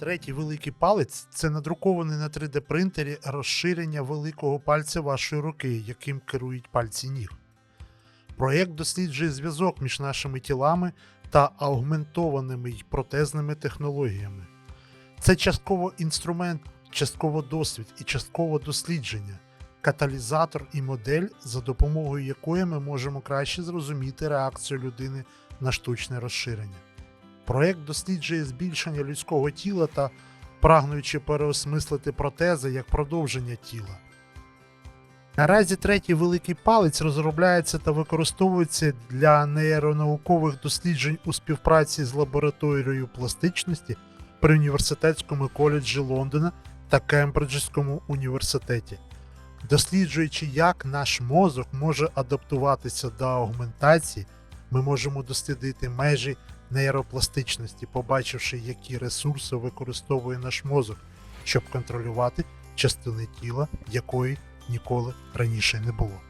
Третій великий палець це надрукований на 3D принтері розширення великого пальця вашої руки, яким керують пальці ніг. Проєкт досліджує зв'язок між нашими тілами та аугментованими й протезними технологіями. Це частково інструмент, частково досвід і частково дослідження, каталізатор і модель, за допомогою якої ми можемо краще зрозуміти реакцію людини на штучне розширення. Проєкт досліджує збільшення людського тіла та прагнучи переосмислити протези як продовження тіла. Наразі третій великий палець розробляється та використовується для нейронаукових досліджень у співпраці з лабораторією пластичності при університетському коледжі Лондона та Кембриджському університеті, досліджуючи, як наш мозок може адаптуватися до аугментації, ми можемо дослідити межі нейропластичності, побачивши, які ресурси використовує наш мозок, щоб контролювати частини тіла, якої ніколи раніше не було.